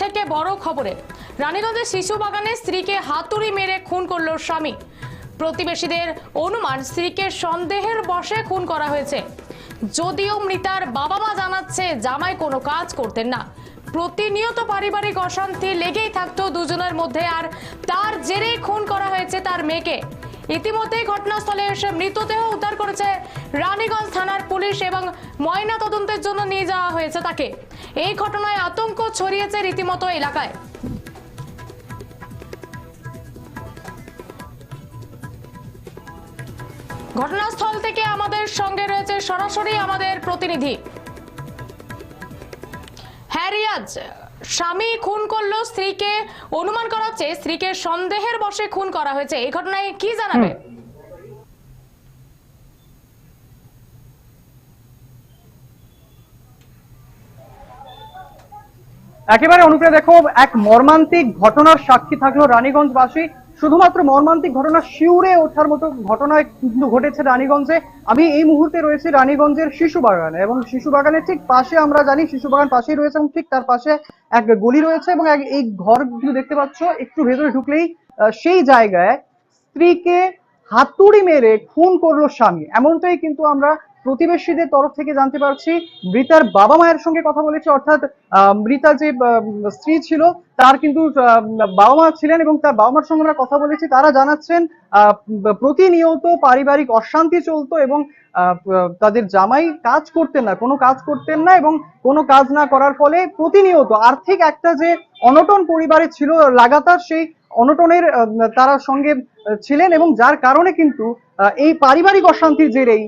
থেকে বড় খবরে। রানীগঞ্জের শিশু বাগানে স্ত্রীকে হাতুড়ি মেরে খুন করল স্বামী। প্রতিবেশীদের অনুমান স্ত্রীকে সন্দেহের বশে খুন করা হয়েছে। যদিও মৃতার বাবা মা জানাচ্ছে জামাই কোনো কাজ করতেন না। প্রতিনিয়ত পারিবারিক অশান্তি লেগেই থাকতো দুজনের মধ্যে আর তার জেরেই খুন করা হয়েছে তার মেয়েকে। ইতিমধ্যেই ঘটনাস্থলে এসে মৃতদেহ উদ্ধার করেছে রানীগঞ্জ থানার পুলিশ এবং ময়না তদন্তের জন্য নিয়ে যাওয়া হয়েছে তাকে। এই ঘটনায় আতঙ্ক ছড়িয়েছে রীতিমতো এলাকায়। ঘটনাস্থল থেকে আমাদের সঙ্গে রয়েছে সরাসরি আমাদের প্রতিনিধি। হ্যাঁ রিয়াজ। স্বামী খুন করল, স্ত্রীকে অনুমান করা হচ্ছে, স্ত্রীকে সন্দেহের বশে খুন করা হয়েছে। এই ঘটনায় কি জানাবে? একেবারে অনুপ্রিয়া দেখো, এক মর্মান্তিক ঘটনার সাক্ষী থাকল রানীগঞ্জবাসী। শুধুমাত্র মর্মান্তিক ঘটনা শিউরে ওঠার মতো ঘটনায় কিন্তু ঘটেছে রানীগঞ্জে। আমি এই মুহূর্তে রয়েছি রানীগঞ্জের শিশু বাগানে এবং শিশু বাগানের ঠিক পাশে আমরা জানি শিশু বাগান পাশেই রয়েছে এবং ঠিক তার পাশে এক গলি রয়েছে এবং এই ঘর কিন্তু দেখতে পাচ্ছ, একটু ভেতরে ঢুকলেই সেই জায়গায় স্ত্রীকে হাতুড়ি মেরে খুন করল স্বামী। এমনটাই কিন্তু আমরা প্রতিবেশীদের তরফ থেকে জানতে পারছি, মৃতার বাবা মায়ের সঙ্গে কথা বলেছে, অর্থাৎ মৃতা যে স্ত্রী ছিল, তার কিন্তু বাবা মা ছিলেন এবং তার বাবা মার সঙ্গে আমরা কথা বলেছি। তারা জানাচ্ছেন প্রতিনিয়ত পারিবারিক অশান্তি চলতো এবং তাদের জামাই কাজ করতেন না, কোনো কাজ করতেন না এবং কোনো কাজ না করার ফলে প্রতিনিয়ত আর্থিক একটা যে অনটন পরিবারে ছিল লাগাতার, সেই অনটনের তারা সঙ্গে ছিলেন এবং যার কারণে কিন্তু এই পারিবারিক অশান্তির জেরেই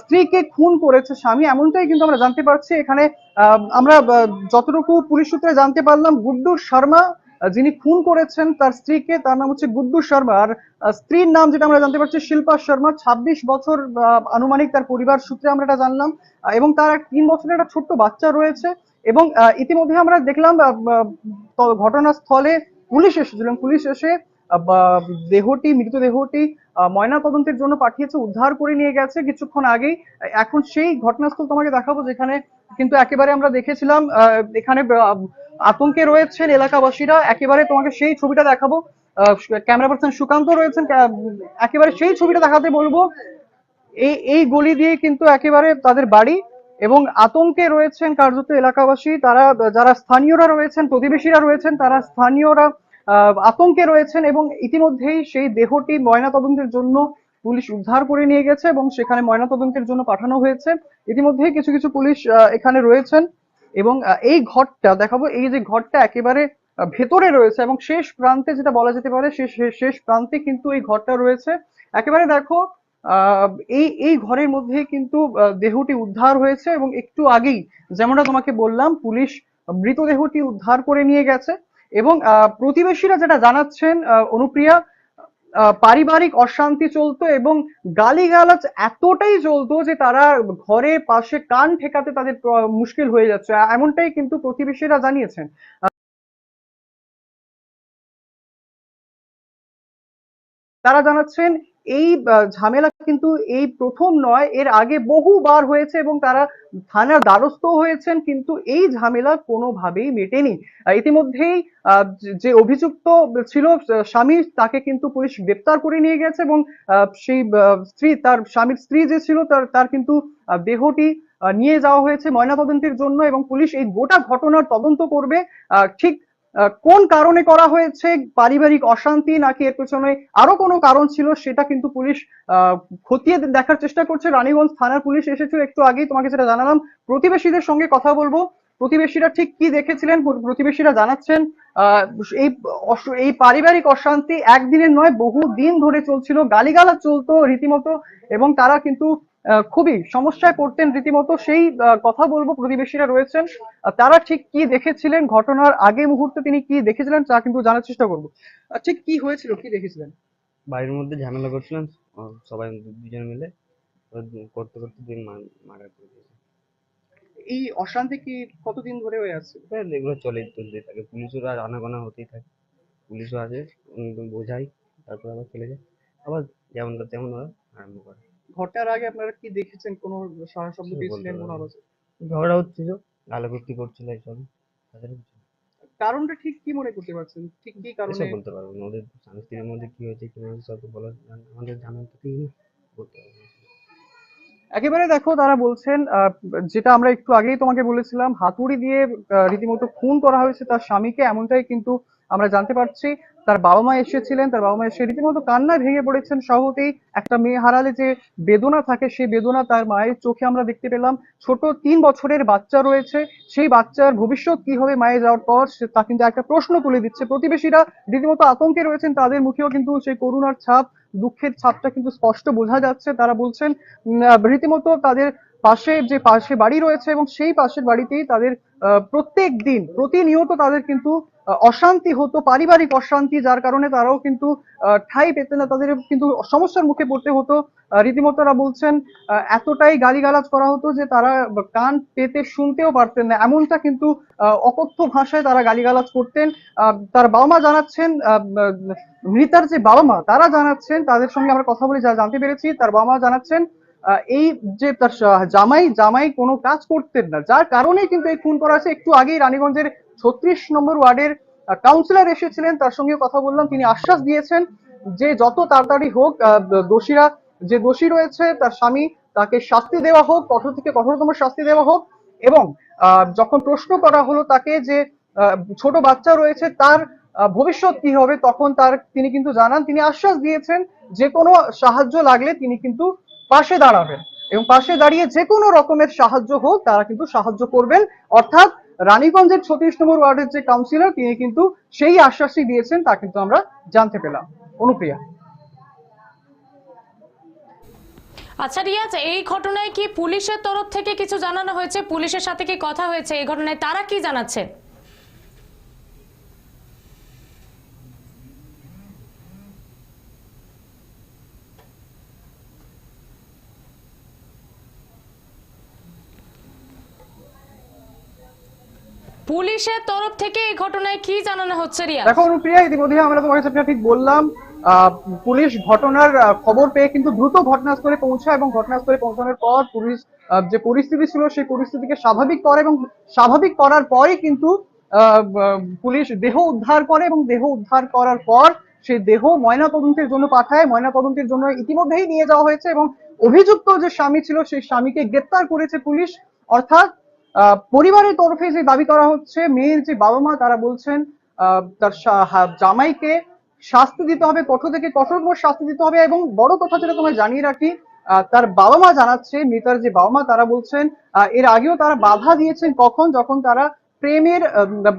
স্ত্রীকে খুন করেছে স্বামী এমনটাই কিন্তু আমরা জানতে পারছি। এখানে আমরা যতটুকু পুলিশ সূত্রে জানতে পারলাম গুড্ডু শর্মা যিনি খুন করেছেন তার স্ত্রীকে তার নাম হচ্ছে গুড্ডু শর্মা। আর স্ত্রীর নাম যেটা আমরা জানতে পারছি শিল্পা শর্মা ছাব্বিশ বছর আহ, আনুমানিক তার পরিবার সূত্রে আমরা এটা জানলাম। এবং তার তিন বছরের একটা ছোট্ট বাচ্চা রয়েছে এবং ইতিমধ্যে আমরা দেখলাম ঘটনাস্থলে পুলিশ এসেছিল পুলিশ এসে দেহটি মৃতদেহটি ময়না তদন্তের জন্য পাঠিয়েছে, উদ্ধার করে নিয়ে গেছে কিছুক্ষণ আগেই। এখন সেই ঘটনাস্থল তোমাকে দেখাবো যেখানে কিন্তু একেবারে আমরা দেখেছিলাম এখানে আতঙ্কে রয়েছেন এলাকাবাসীরা। একেবারে তোমাকে সেই ছবিটা দেখাবো। ক্যামেরা পার্সন সুকান্ত রয়েছেন একেবারে সেই ছবিটা দেখাতে বলব। এই এই গলি দিয়ে কিন্তু একেবারে তাদের বাড়ি এবং আতঙ্কে রয়েছেন কার্যত এলাকাবাসী। তারা, যারা স্থানীয়রা রয়েছেন, প্রতিবেশীরা রয়েছেন, তারা স্থানীয়রা আতঙ্কে রয়েছেন এবং ইতিমধ্যেই সেই দেহটি ময়না তদন্তের জন্য পুলিশ উদ্ধার করে নিয়ে গেছে এবং সেখানে ময়না তদন্তের জন্য পাঠানো হয়েছে। ইতিমধ্যেই কিছু কিছু পুলিশ এখানে রয়েছেন এবং এই ঘরটা দেখাবো। এই যে ঘরটা একেবারে ভেতরে রয়েছে এবং শেষ প্রান্তে যেটা বলা যেতে পারে, শেষ প্রান্তে কিন্তু এই ঘরটা রয়েছে। একেবারে দেখো এই এই ঘরের মধ্যেই কিন্তু দেহটি উদ্ধার হয়েছে এবং একটু আগেই যেমনটা তোমাকে বললাম, পুলিশ মৃতদেহটি উদ্ধার করে নিয়ে গেছে। এবং প্রতিবেশীরা যেটা জানাচ্ছেন অনুপ্রিয়া পারিবারিক অশান্তি চলতো এবং গালিগালাজ এতটাই চলতো যে তারা ঘরে পাশে কান ঠেকাতে তাদের মুশকিল হয়ে যাচ্ছে। এমনটাই কিন্তু প্রতিবেশীরা জানিয়েছেন। তারা জানাচ্ছেন, এই ঝামেলা কিন্তু এই প্রথম নয়, এর আগে বহুবার হয়েছে এবং তারা থানার দ্বারস্থ হয়েছেন, কিন্তু এই ঝামেলা কোনোভাবেই মেটেনি। ইতিমধ্যেই যে- অভিযুক্ত ছিল স্বামী, তাকে কিন্তু পুলিশ গ্রেপ্তার করে নিয়ে গেছে এবং সেই স্ত্রী, তার স্বামীর স্ত্রী যে ছিল, তার তার কিন্তু দেহটি নিয়ে যাওয়া হয়েছে ময়নাতদন্তের জন্য এবং পুলিশ এই গোটা ঘটনার তদন্ত করবে ঠিক কোন কারণে করা হয়েছে? পারিবারিক অশান্তি নাকি এর পেছনে আরও কোনো কারণ ছিল? সেটা কিন্তু পুলিশ খতিয়ে দেখার চেষ্টা করছে। রানীগঞ্জ থানার পুলিশ এসেছিল একটু আগেই, তোমাকে যেটা জানালাম। প্রতিবেশীদের সঙ্গে কথা বলব। প্রতিবেশীরা ঠিক কি দেখেছিলেন? প্রতিবেশীরা জানাচ্ছেন এই এই পারিবারিক অশান্তি একদিনের নয় বহু দিন ধরে চলছিল। গালিগালা চলতো রীতিমতো এবং তারা কিন্তু খুবই সমস্যায় পড়তেন রীতিমতো। সেই কথা বলব প্রতিবেশীরা রয়েছেন। তারা ঠিক কি দেখেছিলেন ঘটনার আগে মুহূর্তে তিনি কি দেখেছিলেন তা কিন্তু জানার চেষ্টা করব। ঠিক কি হয়েছিল কি দেখেছিলেন? বাড়ির মধ্যে ঝামেলা করছিলেন সবাই দুজন মিলে করতে করতে দুই করে দিয়েছে এই অশান্তি কি কতদিন ধরে হয়ে আসছে এবার এগুলো চলেই চলতেই থাকে। পুলিশের আর আনাগোনা হতেই থাকে। পুলিশও আসে বোঝাই তারপর আবার চলে যায়। আবার যেমন তেমন ওরা আরম্ভ করে। ঘটনার আগে আপনারা কি দেখেছেন? কোনো সারা শব্দ সে বলতে পেয়েছিলেন কোনো আওয়াজ ঝগড়া হচ্ছিল। করছিল এইসব। তাদের কারণটা ঠিক কি মনে করতে পারছেন? ঠিক কি কারণে? বলতে পারব না। ওদের স্বামী স্ত্রীর মধ্যে কি হয়েছে কি হয়েছে সব তো বলার আমাদের জানার তো বলতে পারব একেবারে দেখো তারা বলছেন আহ, যেটা আমরা একটু আগেই তোমাকে বলেছিলাম হাতুড়ি দিয়ে আহ, রীতিমতো খুন করা হয়েছে তার স্বামীকে এমনটাই কিন্তু আমরা জানতে পারছি, তার বাবা মা এসেছিলেন, তার বাবা মা এসে রীতিমতো কান্নায় ভেঙে পড়েছেন সহতেই একটা মেয়ে হারালে যে বেদনা থাকে, সেই বেদনা তার মায়ের চোখে আমরা দেখতে পেলাম। ছোট তিন বছরের বাচ্চা রয়েছে, সেই বাচ্চার ভবিষ্যৎ কি হবে মায়ে যাওয়ার পর তা কিন্তু একটা প্রশ্ন তুলে দিচ্ছে। প্রতিবেশীরা রীতিমতো আতঙ্কে রয়েছেন, তাদের মুখেও কিন্তু সেই করুণার ছাপ, দুঃখের ছাপটা কিন্তু স্পষ্ট বোঝা যাচ্ছে। তারা বলছেন রীতিমতো তাদের পাশে যে পাশে বাড়ি রয়েছে এবং সেই পাশের বাড়িতেই তাদের প্রত্যেক দিন প্রতিনিয়ত তাদের কিন্তু অশান্তি হতো, পারিবারিক অশান্তি, যার কারণে তারাও কিন্তু ঠাঁই পেতেন না, তাদের কিন্তু সমস্যার মুখে পড়তে হতো। রীতিমতো তারা বলছেন এতটাই গালিগালাজ করা হতো যে তারা কান পেতে শুনতেও পারতেন না। এমনটা কিন্তু অকথ্য ভাষায় তারা গালিগালাজ করতেন। তার বাবা মা জানাচ্ছেন মৃতার যে বাবা মা তারা জানাচ্ছেন, তাদের সঙ্গে আমরা কথা বলে যা জানতে পেরেছি, তার বাবা মা জানাচ্ছেন এই যে তার জামাই জামাই কোনো কাজ করতেন না। যার কারণেই কিন্তু এই খুন করা হয়েছে। একটু আগেই রানীগঞ্জের ছত্রিশ নম্বর ওয়ার্ডের কাউন্সিলর এসেছিলেন। তার সঙ্গে কথা বললাম। তিনি আশ্বাস দিয়েছেন যে যত তাড়াতাড়ি হোক দোষীরা যে দোষী রয়েছে, তার স্বামী তাকে শাস্তি দেওয়া হোক, কঠোর থেকে কঠোরতম শাস্তি দেওয়া হোক এবং যখন প্রশ্ন করা হলো তাকে যে ছোট বাচ্চা রয়েছে, তার ভবিষ্যৎ কি হবে, তখন তার তিনি কিন্তু জানান। তিনি আশ্বাস দিয়েছেন যে কোনো সাহায্য লাগলে তিনি কিন্তু পাশে দাঁড়াবেন এবং পাশে দাঁড়িয়ে যে কোনো রকমের সাহায্য হোক, তারা কিন্তু সাহায্য করবেন। অর্থাৎ রানীগঞ্জের ছত্রিশ নম্বর ওয়ার্ডের যে কাউন্সিলর তিনি কিন্তু সেই আশ্বাসই দিয়েছেন, তা কিন্তু আমরা জানতে পেলাম। অনুপ্রিয়া। আচ্ছা রিয়াজ, এই ঘটনায় কি পুলিশের তরফ থেকে কিছু জানানো হয়েছে? পুলিশের সাথে কি কথা হয়েছে? এই ঘটনায় তারা কি জানাচ্ছে? পুলিশের তরফ থেকে এই ঘটনায় কি জানানো হচ্ছে রিয়া দেখো অনুপ্রিয়া, ইতিমধ্যে আমরা তোমার কাছে ঠিক বললাম পুলিশ ঘটনার খবর পেয়ে কিন্তু দ্রুত ঘটনাস্থলে পৌঁছায় এবং ঘটনাস্থলে পৌঁছানোর পর পুলিশ যে পরিস্থিতি ছিল সেই পরিস্থিতিকে স্বাভাবিক করে এবং স্বাভাবিক করার পরই কিন্তু পুলিশ দেহ উদ্ধার করে এবং দেহ উদ্ধার করার পর সেই দেহ ময়না তদন্তের জন্য পাঠায়। ময়না তদন্তের জন্য ইতিমধ্যেই নিয়ে যাওয়া হয়েছে এবং অভিযুক্ত যে স্বামী ছিল, সেই স্বামীকে গ্রেপ্তার করেছে পুলিশ। অর্থাৎ পরিবারের তরফে যে দাবি করা হচ্ছে, মেয়ের যে বাবা মা, তারা বলছেন তার জামাইকে শাস্তি দিতে হবে, কঠোর থেকে কঠোরতম শাস্তি দিতে হবে এবং বড় কথা যেটা তোমায় জানিয়ে রাখি তার বাবা মা জানাচ্ছে মৃতার যে বাবা মা, তারা বলছেন এর আগেও তারা বাধা দিয়েছেন কখন? যখন তারা প্রেমের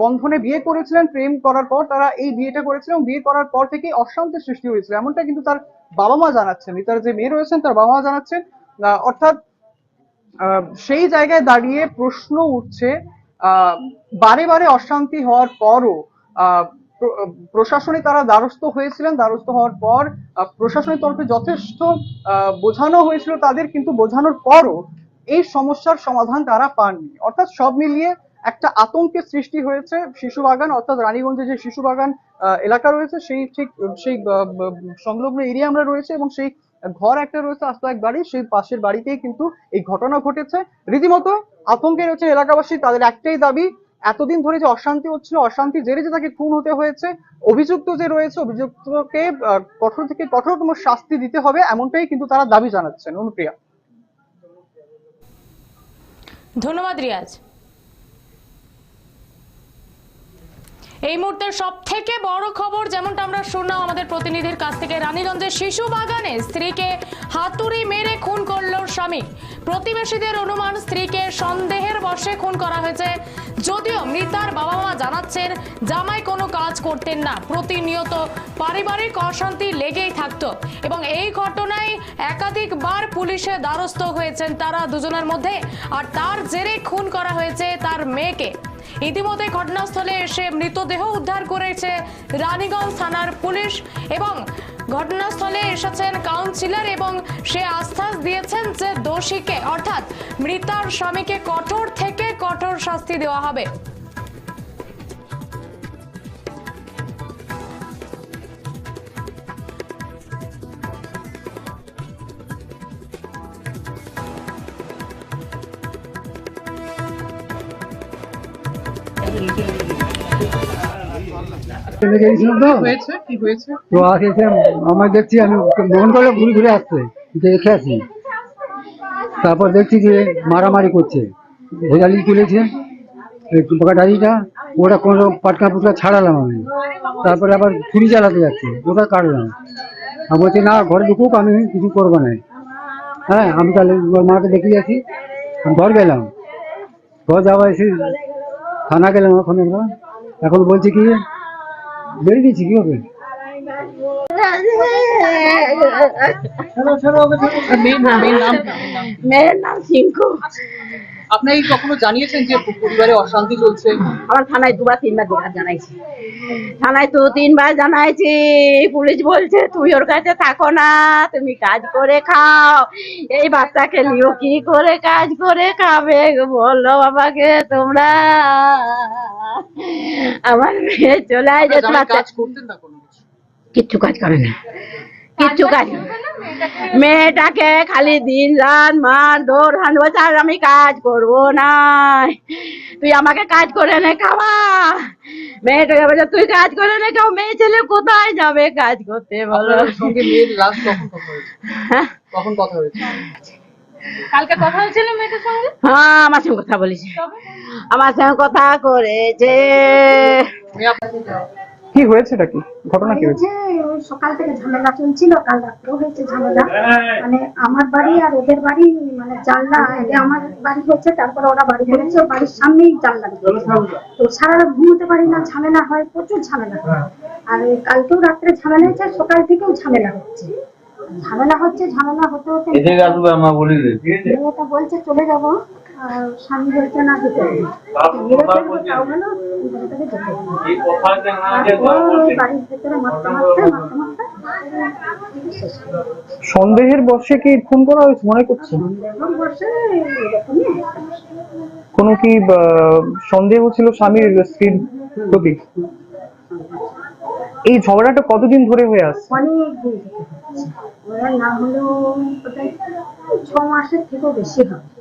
বন্ধনে বিয়ে করেছিলেন, প্রেম করার পর তারা এই বিয়েটা করেছিলেন বিয়ে করার পর থেকে অশান্তির সৃষ্টি হয়েছিল। এমনটা কিন্তু তার বাবা মা জানাচ্ছেন। মৃতার যে মেয়ে রয়েছেন, তার বাবা মা জানাচ্ছেন অর্থাৎ সেই জায়গায় দাঁড়িয়ে প্রশ্ন উঠছে বারে বারে অশান্তি হওয়ার পরও প্রশাসনে তারা দ্বারস্থ হয়েছিলেন, দ্বারস্থ হওয়ার পর প্রশাসনের তরফে যথেষ্ট বোঝানো হয়েছিল তাদের, কিন্তু বোঝানোর পরও এই সমস্যার সমাধান তারা পাননি। অর্থাৎ সব মিলিয়ে একটা আতঙ্কের সৃষ্টি হয়েছে শিশু বাগান, অর্থাৎ রানীগঞ্জে যে শিশু বাগান এলাকা রয়েছে, সেই ঠিক, সেই সংলগ্ন এরিয়া আমরা রয়েছে এবং সেই ঘর একটা রয়েছে, আস্ত এক বাড়ি, সেই পাশের বাড়িতেই কিন্তু এই ঘটনা ঘটেছে। রীতিমতো আতঙ্কে রয়েছে এলাকাবাসী, তাদের একটাই দাবি, এতদিন ধরে যে অশান্তি হচ্ছিল, অশান্তি জেরে যে তাকে খুন হতে হয়েছে, অভিযুক্ত যে রয়েছে, অভিযুক্তকে কঠোর থেকে কঠোরতম শাস্তি দিতে হবে, এমনটাই কিন্তু তারা দাবি জানাচ্ছেন। অনুপ্রিয়া। ধন্যবাদ রিয়াজ। এই মুহূর্তে সব থেকে বড় খবর যেমনটা আমরা শুনলাম আমাদের প্রতিনিধির কাছ থেকে, রানীগঞ্জের শিশু বাগানে স্ত্রীকে হাতুড়ি মেরে খুন করল স্বামী। প্রতিবেশীদের অনুমান স্ত্রীকে সন্দেহের বশে খুন করা হয়েছে। যদিও মৃতার বাবা মা জানাচ্ছেন, জামাই কোনো কাজ করতেন না, প্রতিনিয়ত পারিবারিক অশান্তি লেগেই থাকতো। এবং এই ঘটনায় একাধিকবার পুলিশের দ্বারস্থ হয়েছেন তারা দুজনের মধ্যে, আর তার জেরে খুন করা হয়েছে তার মেয়েকে। ইতিমধ্যে ঘটনাস্থলে এসে মৃতদেহ উদ্ধার করেছে রানীগঞ্জ থানার পুলিশ এবং ঘটনাস্থলে এসেছেন কাউন্সিলর এবং সে আশ্বাস দিয়েছেন যে দোষীকে, অর্থাৎ মৃতার স্বামীকে কঠোর থেকে কঠোর শাস্তি দেওয়া হবে। তো হয়েছে? কি হয়েছে? তো আসে এসে আমার দেখছি আমি মন করে ঘুরে ঘুরে আসছে দেখে আছি তারপর দেখছি যে মারামারি করছে। ভোজালি তুলেছে গাড়িটা ওটা কোনো পাটকা পুটকা ছাড়ালাম আমি। তারপরে আবার ছুরি চালাতে যাচ্ছে, ওটা কাটলাম। আর বলছি, না, ঘরে ঢুকুক, আমি কিছু করব না। হ্যাঁ আমি তাহলে মাকে দেখে যাচ্ছি ঘর গেলাম। ঘর যাওয়া এসে থানা গেলাম এখন একবার। এখন বলছি কি, বেরিয়ে দিচ্ছি কি হবে? মেয়ের নাম সিংকু। আপনি কখনো জানিয়েছেন যে পরিবারে অশান্তি চলছে? আমার থানায় দুবার তিনবার দেখা জানাইছি। থানায় তো তিনবার জানাইছি পুলিশ বলছে তুই ওর কাছে থাকো না তুমি কাজ করে খাও। এই বাচ্চাকে নিও কি করে কাজ করে খাবে বলল বাবাকে তোমরা। আমার মেয়ে চলে আসে কাজ করতেন না কোনো কিছু? কাজ করে না। কিচ্ছু কাজ মেয়েটাকে খালি দিন রাত মার দৌড় হান আর আমি কাজ করব না। তুই আমাকে কাজ করে নে খাওয়া। মেয়েটাকে বলছে তুই কাজ করে নে খাও মেয়ে ছেলে কোথায় যাবে কাজ করতে বলো? সঙ্গে মেয়ের লাস্ট কথা হয়েছে? হ্যাঁ। কখন কথা হয়েছে? কালকে কথা হয়েছিল মেয়েটার সঙ্গে? হ্যাঁ আমার সঙ্গে কথা বলেছে। আমার সঙ্গে কথা করেছে। কি হয়েছেটা কি? ঘটনা কি হয়েছে? হয়েছে সকাল থেকে ঝামেলা চলছিল কাল রাত্রেও হয়েছে ঝামেলা। মানে আমার বাড়ি আর ওদের বাড়ি মানে জানলা আমার বাড়ি হচ্ছে তারপর ওরা বাড়ি করেছে বাড়ির সামনেই জানলা তো সারা রাত ঘুমোতে পারি না ঝামেলা হয় প্রচুর ঝামেলা আর কালকেও রাত্রে ঝামেলা হয়েছে সকাল থেকেও ঝামেলা হচ্ছে। ঝামেলা হচ্ছে ঝামেলা হতে হতে বলছে চলে যাব স্বামী বলছে না যেতে। সন্দেহের বর্ষে কি খুন করা হয়েছে? মনে একটা। কোনো কি আহ, সন্দেহ ছিল স্বামীর স্ত্রীর প্রতি? এই ঝগড়াটা কতদিন ধরে হয়ে আসছে অনেক দিন না হলেও ছ মাসের থেকেও বেশি হবে।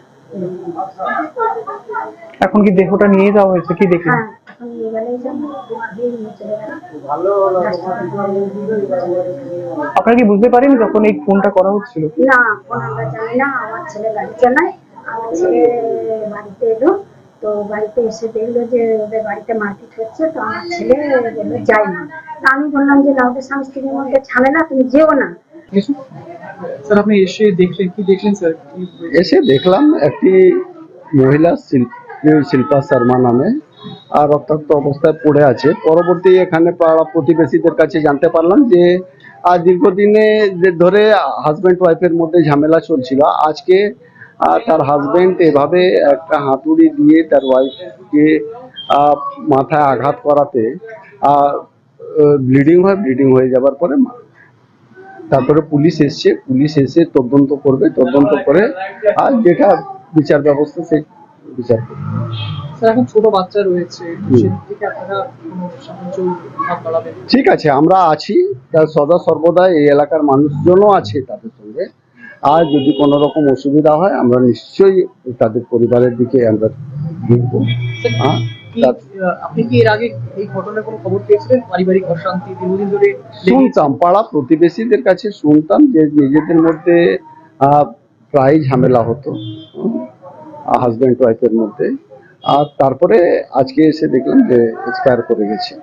এখন কি দেহটা নিয়ে যাওয়া হয়েছে? কি দেখলেন? হ্যাঁ। আপনারা কি বুঝতে পারেন যখন এই খুনটা করা হচ্ছিল? না ফোন আমরা জানি না আমার ছেলে গাড়ি চালায় আমার ছেলে বাড়িতে এলো তো বাড়িতে এসে দেখল যে ওদের বাড়িতে মারপিট হচ্ছে তো আমার ছেলে বলল যাই না। তা আমি বললাম যে না ওদের স্বামী স্ত্রীর মধ্যে ঝামেলা তুমি যেও না। স্যার, আপনি এসে দেখলেন, কি দেখলেন, স্যার? এসে দেখলাম একটি মহিলা শিল্পী শর্মা নামে, আর রক্তাক্ত অবস্থায় পড়ে আছে। পরবর্তী এখানে পাড়া প্রতিবেশীদের কাছে জানতে পারলাম যে, আজ দীর্ঘদিনে ধরে হাজব্যান্ড ওয়াইফের মধ্যে ঝামেলা চলছিল, আজকে তার হাজব্যান্ড এভাবে একটা হাতুড়ি দিয়ে তার ওয়াইফকে মাথায় আঘাত করাতে ব্লিডিং হয় ব্লিডিং হয়ে যাবার পরে তারপরে পুলিশ এসছে পুলিশ এসে তদন্ত করবে তদন্ত করে আর যেটা বিচার ব্যবস্থা সেই বিচার করবে। এখন ছোট বাচ্চা রয়েছে ঠিক আছে আমরা আছি তার সদা সর্বদা এই এলাকার মানুষজনও আছে তাদের সঙ্গে। আর যদি কোনো রকম অসুবিধা হয় আমরা নিশ্চয়ই তাদের পরিবারের দিকে আমরা দেখব হ্যাঁ? আপনি কি এর আগে এই ঘটনার কোনো খবর পেয়েছিলেন? পারিবারিক অশান্তি দীর্ঘদিন ধরে শুনতাম পাড়া প্রতিবেশীদের কাছে শুনতাম যে নিজেদের মধ্যে আহ, প্রায় ঝামেলা হতো হাজব্যান্ড ওয়াইফের মধ্যে। আর তারপরে আজকে এসে দেখলাম যে এক্সপায়ার করে গেছে।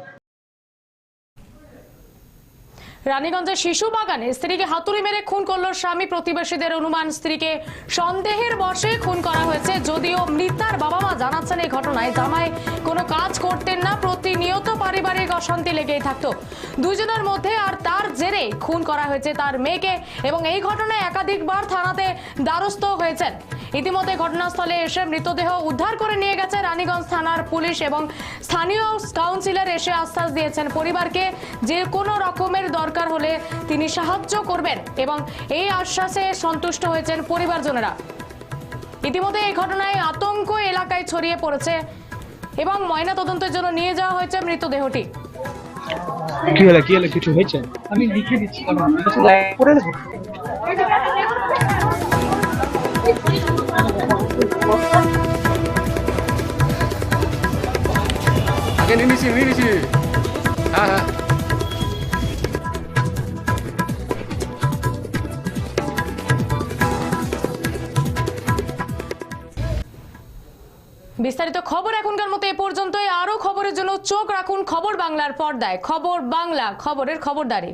রানীগঞ্জের শিশু বাগানে স্ত্রীকে হাতুড়ি মেরে খুন করল স্বামী। প্রতিবেশীদের অনুমান, স্ত্রীকে সন্দেহের বশে খুন করা হয়েছে। যদিও মৃতার বাবা মা জানাচ্ছেন এই ঘটনায়, জামাই কোনো কাজ করতেন না, প্রতিনিয়ত পারিবারিক অশান্তি লেগেই থাকত। দুজনের মধ্যে আর তার জেরে খুন করা হয়েছে তার মেয়েকে এবং এই ঘটনায় একাধিকবার থানাতে দ্বারস্থ হয়েছেন। ইতিমধ্যে ঘটনাস্থলে এসে মৃতদেহ উদ্ধার করে নিয়ে গেছে রানীগঞ্জ থানার পুলিশ এবং স্থানীয় কাউন্সিলর এসে আশ্বাস দিয়েছেন পরিবারকে যে কোনো রকমের দরকার হলে তিনি সাহায্য করবেন এবং এই আশ্বাসে সন্তুষ্ট হয়েছেন পরিবারজনেরা। ইতিমধ্যে এই ঘটনায় আতঙ্ক এলাকায় ছড়িয়ে পড়েছে এবং ময়না তদন্তের জন্য নিয়ে যাওয়া হয়েছে মৃতদেহটি। কি হলো কি হলো কিছু হয়েছে? আমি লিখে দিচ্ছি করে বিস্তারিত খবর এখনকার মতো এ পর্যন্তই। আরও খবরের জন্য চোখ রাখুন খবর বাংলার পর্দায়। খবর বাংলা, খবরের খবরদারি।